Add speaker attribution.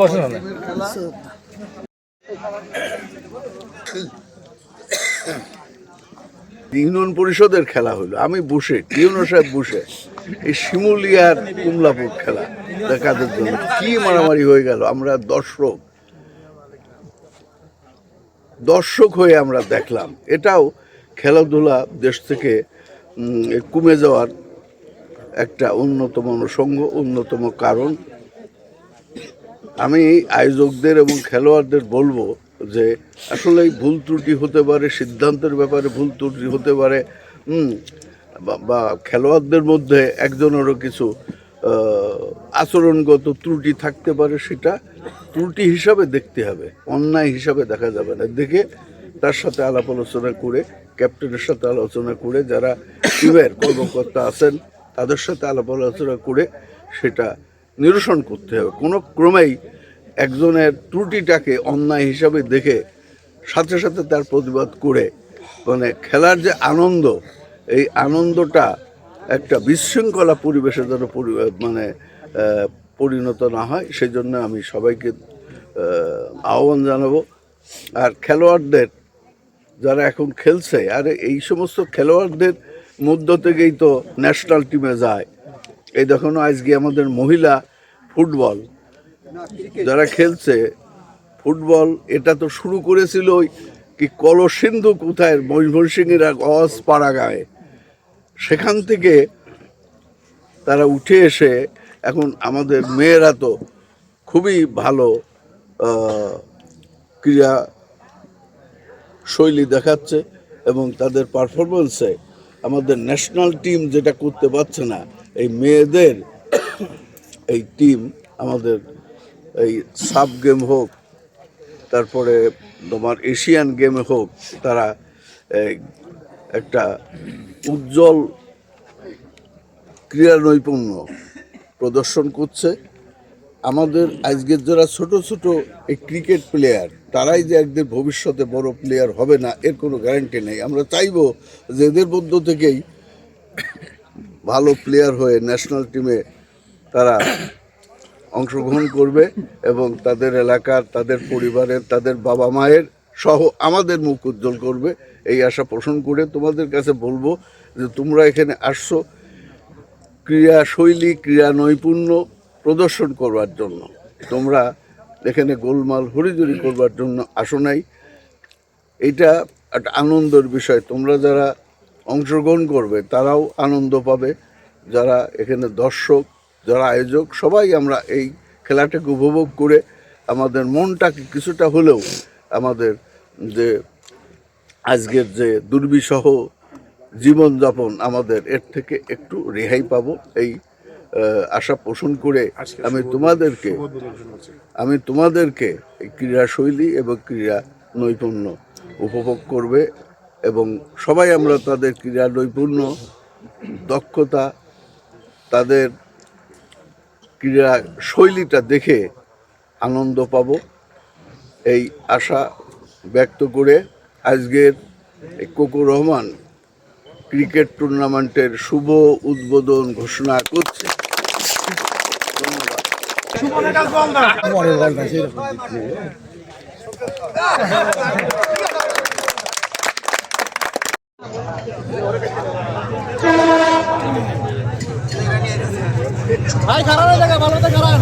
Speaker 1: বসে না।
Speaker 2: ইউনিয়ন পরিষদের খেলা হলো। আমি বসে, টিউনো সাহেব বসে। এই শিমুলিয়ার কুমলাপুর খেলা দেখাদের জন্য। কি মারামারি হয়ে গেল? আমরা দর্শক। দর্শক হয়ে আমরা দেখলাম। এটাও খেলাধুলা দেশ থেকে কমে যাওয়ার একটা অন্যতম অনুষঙ্গ অন্যতম কারণ। আমি আয়োজকদের এবং খেলোয়াড়দের বলব যে আসলে ভুল ত্রুটি হতে পারে, সিদ্ধান্তের ব্যাপারে ভুল ত্রুটি হতে পারে বা- বা খেলোয়াড়দের মধ্যে একজনেরও কিছু আচরণগত ত্রুটি থাকতে পারে, সেটা ত্রুটি হিসাবে দেখতে হবে, অন্যায় হিসাবে দেখা যাবে না। দেখে তার সাথে আলাপ আলোচনা করে, ক্যাপ্টেনের সাথে আলোচনা করে যারা টিমের কর্মকর্তা আছেন তাদের সাথে আলাপ আলোচনা করে সেটা নিরসন করতে হবে। কোনো ক্রমেই একজনের ত্রুটিটাকে অন্যায় হিসাবে দেখে সাথে সাথে তার প্রতিবাদ করে মানে খেলার যে আনন্দ, এই আনন্দটা একটা বিশৃঙ্খলা পরিবেশে যেন মানে পরিণত না হয় সেই জন্য আমি সবাইকে আহ্বান জানাব। আর খেলোয়াড়দের যারা এখন খেলছে, আর এই সমস্ত খেলোয়াড়দের মধ্য থেকেই তো ন্যাশনাল টিমে যায়। এই দেখুন আজকে আমাদের মহিলা ফুটবল যারা খেলছে, ফুটবল এটা তো শুরু করেছিল ওই কি কলসিন্ধু কোথায়, ময়মনসিংহের এক অজ পাড়া গায়ে। সেখান থেকে তারা উঠে এসে এখন আমাদের মেয়েরা তো খুবই ভালো ক্রীড়া শৈলী দেখাচ্ছে এবং তাদের পারফরমেন্সে আমাদের ন্যাশনাল টিম যেটা করতে পারছে না, এই মেয়েদের এই টিম আমাদের এই সাব গেম হোক, তারপরে তোমার এশিয়ান গেমে হোক, তারা একটা উজ্জ্বল ক্রীড়া নৈপুণ্য প্রদর্শন করছে। আমাদের আজকের যারা ছোট ছোট এই ক্রিকেট প্লেয়ার তারাই যে একদিন ভবিষ্যতে বড় প্লেয়ার হবে না, এর কোনো গ্যারান্টি নেই। আমরা চাইব যে এদের মধ্য থেকেই ভালো প্লেয়ার হয়ে ন্যাশনাল টিমে তারা অংশগ্রহণ করবে এবং তাদের এলাকার, তাদের পরিবারের, তাদের বাবা মায়ের সহ আমাদের মুখ উজ্জ্বল করবে। এই আশা পোষণ করে তোমাদের কাছে বলব যে তোমরা এখানে আসছো। ক্রীড়া শৈলী ক্রীড়া নৈপুণ্য প্রদর্শন করবার জন্য। তোমরা এখানে গোলমাল হরিজরি করবার জন্য আসো নাই। এটা একটা আনন্দের বিষয়। তোমরা যারা অংশগ্রহণ করবে, তারাও আনন্দ পাবে। যারা এখানে দর্শক, যারা আয়োজক, সবাই আমরা এই খেলাটাকে উপভোগ করে আমাদের মনটাকে কিছুটা হলেও আমাদের যে আজকের যে দুর্বিষহ জীবনযাপন, আমাদের এর থেকে একটু রেহাই পাবো। এই আশা পোষণ করে আমি তোমাদেরকে আমি তোমাদেরকে এই ক্রীড়া শৈলী এবং ক্রীড়া নৈপুণ্য উপভোগ করবে এবং সবাই আমরা তাদের ক্রীড়া নৈপুণ্য দক্ষতা তাদের ক্রীড়া শৈলীটা দেখে আনন্দ পাব। এই আশা ব্যক্ত করে আজকের কোকো রহমান ক্রিকেট টুর্নামেন্টের শুভ উদ্বোধন ঘোষণা করছে।
Speaker 1: ভাই খারাপ ভালো খারাপ